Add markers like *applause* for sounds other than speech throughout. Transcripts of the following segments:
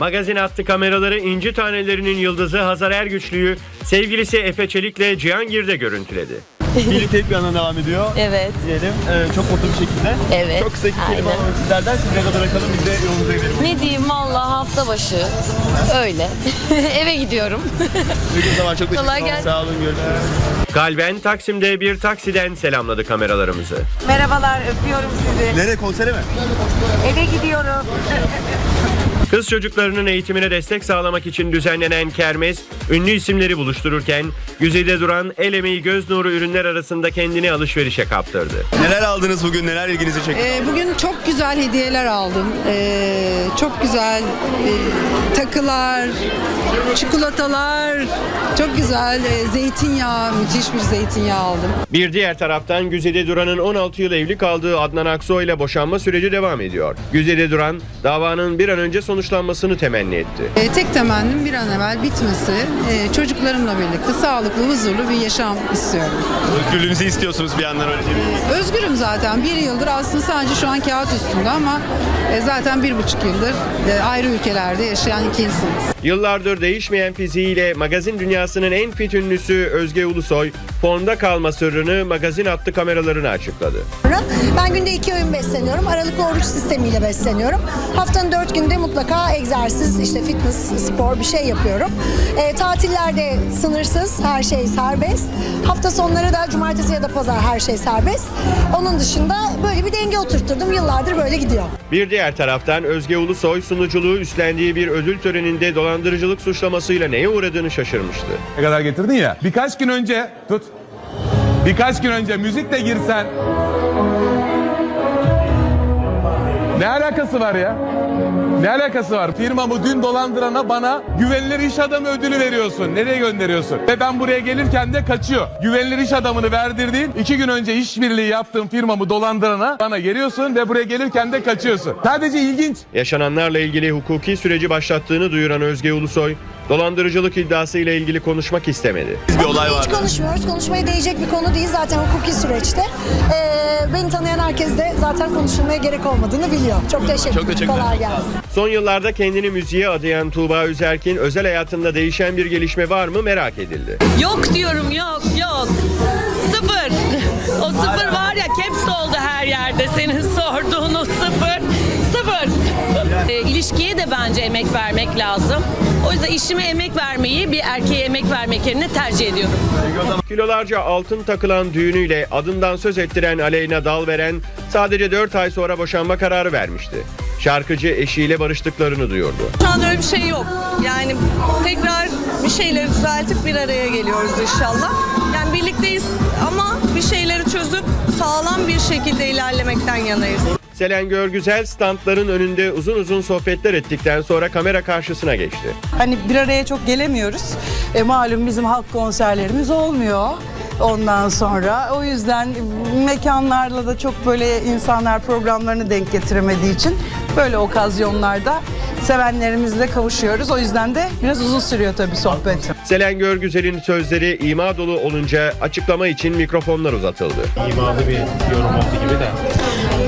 Magazin attı kameraları inci tanelerinin yıldızı Hazar Ergüçlü'yü sevgilisi Efe Çelik'le Cihangir'de görüntüledi. Birlikte hep bir yandan devam ediyor. Evet. Diyelim. Ee, çok mutlu bir şekilde. Evet, Çok kısa iki kelime aynen. alalım sizlerden. Sizlere de bırakalım. Biz de yolumuza gidelim. Ne diyeyim valla hafta başı öyle. *laughs* Eve gidiyorum. *laughs* Bugün zaman çok Kolay teşekkür ederim. gelsin. Sağ olun. Görüşürüz. Kalben Taksim'de bir taksiden selamladı kameralarımızı. Merhabalar, öpüyorum sizi. Nereye konsere mi? Eve gidiyorum. *laughs* Kız çocuklarının eğitimine destek sağlamak için düzenlenen kermes, ünlü isimleri buluştururken yüzeyde duran el emeği göz nuru ürünler arasında kendini alışverişe kaptırdı. Neler aldınız bugün? Neler ilginizi çekti? Ee, bugün çok güzel hediyeler aldım. Ee, çok güzel e, takılar, çikolatalar, çok güzel e, zeytinyağı, müthiş bir zeytinyağı aldım. Bir diğer taraftan Güzide Duran'ın 16 yıl evli kaldığı Adnan Aksoy ile boşanma süreci devam ediyor. Güzide Duran davanın bir an önce sonuçlanmasını temenni etti. Ee, tek temennim bir an evvel bitmesi, e, çocuklarımla birlikte sağlıklı, huzurlu bir yaşam istiyorum. Özgürlüğünüzü istiyorsunuz bir yandan öyle değil mi? Özgürüm zaten. Bir yıldır aslında sadece şu an kağıt üstünde ama e, zaten bir buçuk yıldır e, ayrı ülkelerde yaşayan iki insanız. Yıllardır değişmeyen fiziğiyle magazin dünyasının en fit ünlüsü Özge Ulusoy, formda kalma sırrını magazin attı kameralarına açıkladı. Ben günde iki öğün besleniyorum. Aralıklı oruç sistemiyle besleniyorum. Haftanın dört günde mutlaka egzersiz, işte fitness, spor bir şey yapıyorum. E, tatillerde sınırsız, her şey serbest. Hafta sonları da cumartesi ya da pazar her şey serbest. Onun dışında böyle bir denge oturtturdum. Yıllardır böyle gidiyor. Bir diğer taraftan Özge Ulusoy sunuculuğu üstlendiği bir ödül töreninde dolandırıcılık suçlamasıyla neye uğradığını şaşırmıştı. Ne kadar getirdin ya. Birkaç gün önce tut. Birkaç gün önce müzikle girsen. Ne alakası var ya? Ne alakası var? Firmamı dün dolandırana bana güvenilir iş adamı ödülü veriyorsun. Nereye gönderiyorsun? Ve ben buraya gelirken de kaçıyor. Güvenilir iş adamını verdirdiğin iki gün önce işbirliği yaptığım firmamı dolandırana bana geliyorsun ve buraya gelirken de kaçıyorsun. Sadece ilginç. Yaşananlarla ilgili hukuki süreci başlattığını duyuran Özge Ulusoy, dolandırıcılık iddiasıyla ilgili konuşmak istemedi. Bir olay Hiç vardı. konuşmuyoruz. Konuşmaya değecek bir konu değil zaten hukuki süreçte. E, beni tanıyan herkes de zaten konuşulmaya gerek olmadığını biliyor. Çok teşekkür Çok ederim. teşekkür ederim. Kolay gelsin. Son yıllarda kendini müziğe adayan Tuğba Üzerkin özel hayatında değişen bir gelişme var mı merak edildi. Yok diyorum yok yok. Sıfır. O sıfır var ya caps oldu her yerde senin sorduğun o sıfır. Sıfır. E, ilişkiye de bence emek vermek lazım. O yüzden işime emek vermeyi bir erkeğe emek vermek yerine tercih ediyorum. Kilolarca altın takılan düğünüyle adından söz ettiren Aleyna Dalveren sadece 4 ay sonra boşanma kararı vermişti. Şarkıcı eşiyle barıştıklarını duyurdu. Şu an öyle bir şey yok. Yani tekrar bir şeyleri düzeltip bir araya geliyoruz inşallah. Yani birlikteyiz ama bir şeyleri çözüp sağlam bir şekilde ilerlemekten yanayız. Selen Görgüzel standların önünde uzun uzun sohbetler ettikten sonra kamera karşısına geçti. Hani bir araya çok gelemiyoruz. E, malum bizim halk konserlerimiz olmuyor ondan sonra. O yüzden mekanlarla da çok böyle insanlar programlarını denk getiremediği için böyle okazyonlarda sevenlerimizle kavuşuyoruz. O yüzden de biraz uzun sürüyor tabii sohbet. Selen Görgüzel'in sözleri ima dolu olunca açıklama için mikrofonlar uzatıldı.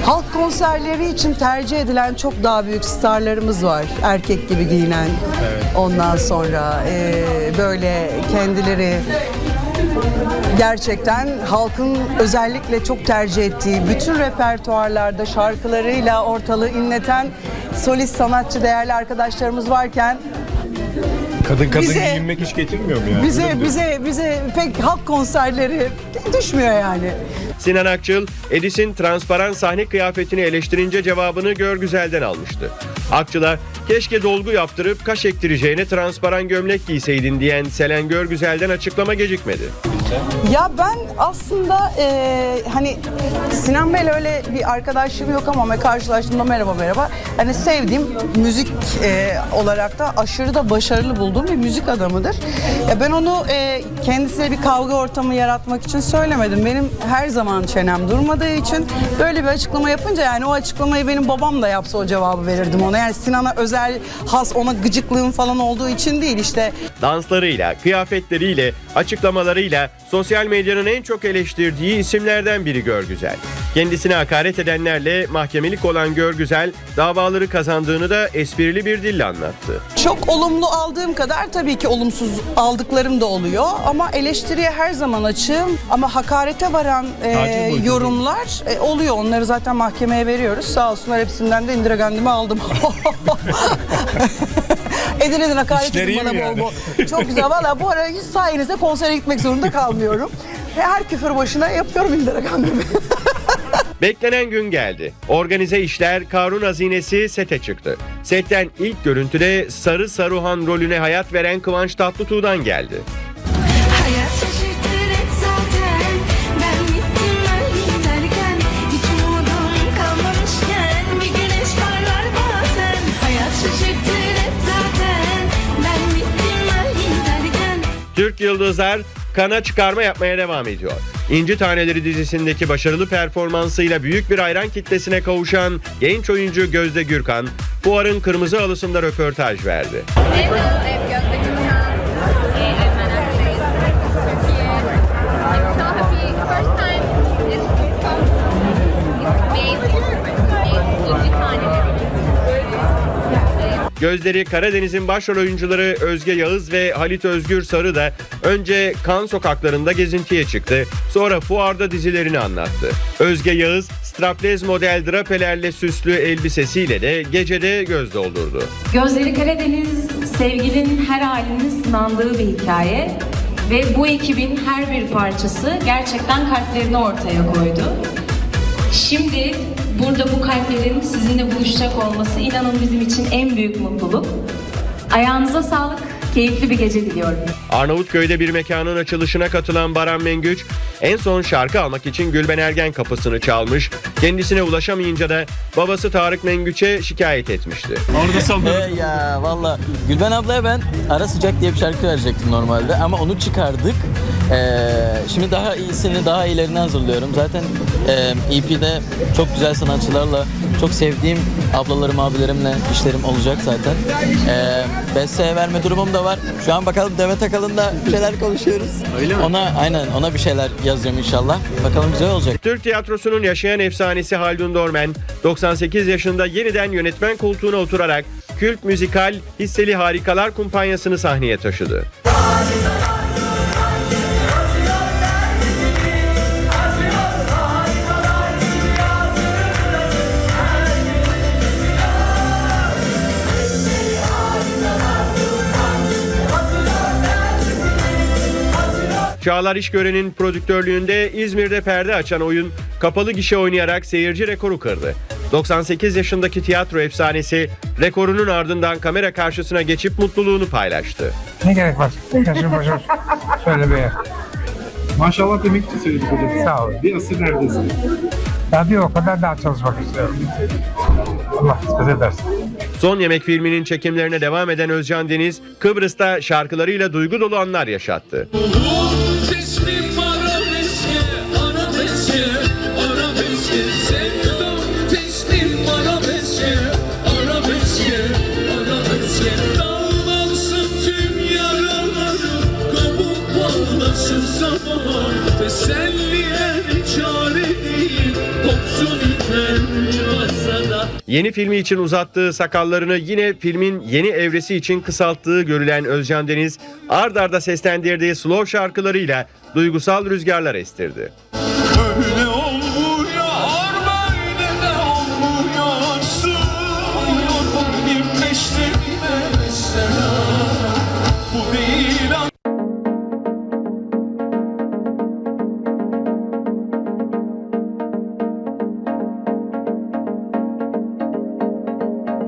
Halk konserleri için tercih edilen çok daha büyük starlarımız var. Erkek gibi giyinen. Ondan sonra e, böyle kendileri gerçekten halkın özellikle çok tercih ettiği bütün repertuarlarda şarkılarıyla ortalığı inleten solist sanatçı değerli arkadaşlarımız varken Kadın kadın Bize- giyinmek hiç getirmiyor mu ya? bize bize bize pek halk konserleri düşmüyor yani. Sinan Akçıl, Edis'in transparan sahne kıyafetini eleştirince cevabını Görgüzel'den almıştı. Akçıl'a keşke dolgu yaptırıp kaş ektireceğine transparan gömlek giyseydin diyen Selen Görgüzel'den açıklama gecikmedi. Ya ben aslında eee, hani Sinan Bey'le öyle bir arkadaşlığım yok ama karşılaştığımda merhaba merhaba. Hani sevdiğim müzik eee, olarak da aşırı da başarılı bulduğum bir müzik adamıdır. Ya ben onu eee kendisine bir kavga ortamı yaratmak için söylemedim. Benim her zaman çenem durmadığı için böyle bir açıklama yapınca yani o açıklamayı benim babam da yapsa o cevabı verirdim ona. Yani Sinan'a özel has ona gıcıklığım falan olduğu için değil işte Danslarıyla, kıyafetleriyle, açıklamalarıyla sosyal medyanın en çok eleştirdiği isimlerden biri Görgüzel. Kendisine hakaret edenlerle mahkemelik olan Görgüzel davaları kazandığını da esprili bir dille anlattı. Çok olumlu aldığım kadar tabii ki olumsuz aldıklarım da oluyor. Ama eleştiriye her zaman açığım. Ama hakarete varan e, yorumlar e, oluyor. Onları zaten mahkemeye veriyoruz. Sağ olsunlar hepsinden de Indira Gandhi'mi aldım. *laughs* *laughs* edin edin hakaret İşleri edin iyi bana mi bol yani? bol. Çok güzel. Valla bu ara hiç sayenizde konsere gitmek zorunda kalmıyorum. Ve her küfür başına yapıyorum Indira Gandhi'mi. *laughs* Beklenen gün geldi. Organize işler Karun hazinesi sete çıktı. Setten ilk görüntüde Sarı Saruhan rolüne hayat veren Kıvanç Tatlıtuğ'dan geldi. Türk Yıldızlar kana çıkarma yapmaya devam ediyor. İnci Taneleri dizisindeki başarılı performansıyla büyük bir hayran kitlesine kavuşan genç oyuncu Gözde Gürkan, Fuar'ın kırmızı halısında röportaj verdi. Gözleri Karadeniz'in başrol oyuncuları Özge Yağız ve Halit Özgür Sarı da önce kan sokaklarında gezintiye çıktı. Sonra fuarda dizilerini anlattı. Özge Yağız straplez model drapelerle süslü elbisesiyle de gecede göz doldurdu. Gözleri Karadeniz sevginin her halinin sınandığı bir hikaye ve bu ekibin her bir parçası gerçekten kalplerini ortaya koydu. Şimdi burada bu kalplerin sizinle buluşacak olması inanın bizim için en büyük mutluluk. Ayağınıza sağlık, keyifli bir gece diliyorum. Arnavutköy'de bir mekanın açılışına katılan Baran Mengüç en son şarkı almak için Gülben Ergen kapısını çalmış. Kendisine ulaşamayınca da babası Tarık Mengüç'e şikayet etmişti. Orada saldırı. ya valla Gülben ablaya ben Ara Sıcak diye bir şarkı verecektim normalde ama onu çıkardık. Ee, şimdi daha iyisini, daha iyilerini hazırlıyorum. Zaten e, EP'de çok güzel sanatçılarla, çok sevdiğim ablalarım, abilerimle işlerim olacak zaten. Ee, besteye verme durumum da var. Şu an bakalım Demet Akalın'da bir şeyler konuşuyoruz. Öyle mi? Ona aynen ona bir şeyler yazacağım inşallah. Bakalım güzel olacak. Türk tiyatrosunun yaşayan efsanesi Haldun Dormen 98 yaşında yeniden yönetmen koltuğuna oturarak kült müzikal Hisseli Harikalar kumpanyasını sahneye taşıdı. Çağlar İşgören'in prodüktörlüğünde İzmir'de perde açan oyun kapalı gişe oynayarak seyirci rekoru kırdı. 98 yaşındaki tiyatro efsanesi rekorunun ardından kamera karşısına geçip mutluluğunu paylaştı. Ne gerek var? Yaşım başım söylemeye. Maşallah demek için söyledik hocam. Sağ ol. Bir asır neredesin? Bir o kadar daha çalışmak istiyorum. Allah kısmet edersin. Son Yemek filminin çekimlerine devam eden Özcan Deniz, Kıbrıs'ta şarkılarıyla duygu dolu anlar yaşattı. Yeni filmi için uzattığı sakallarını yine filmin yeni evresi için kısalttığı görülen Özcan Deniz, ard arda seslendirdiği slow şarkılarıyla duygusal rüzgarlar estirdi.